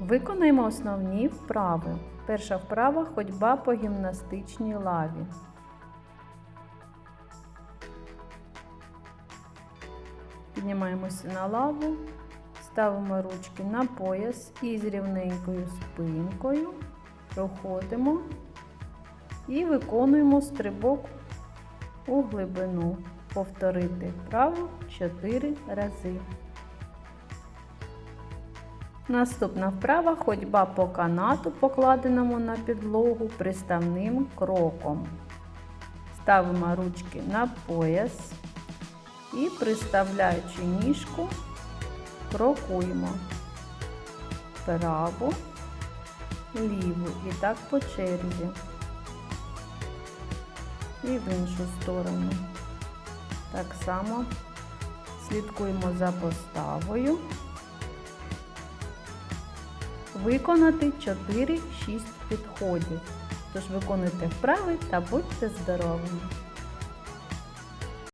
Виконаємо основні вправи. Перша вправа ходьба по гімнастичній лаві. Піднімаємося на лаву, ставимо ручки на пояс і з рівненькою спинкою проходимо і виконуємо стрибок у глибину. Повторити вправу 4 рази. Наступна вправа ходьба по канату, покладеному на підлогу приставним кроком. Ставимо ручки на пояс і приставляючи ніжку, крокуємо вправо, ліву і так по черзі. І в іншу сторону. Так само слідкуємо за поставою. Виконати 4-6 підходів. Тож виконуйте вправи та будьте здоровими!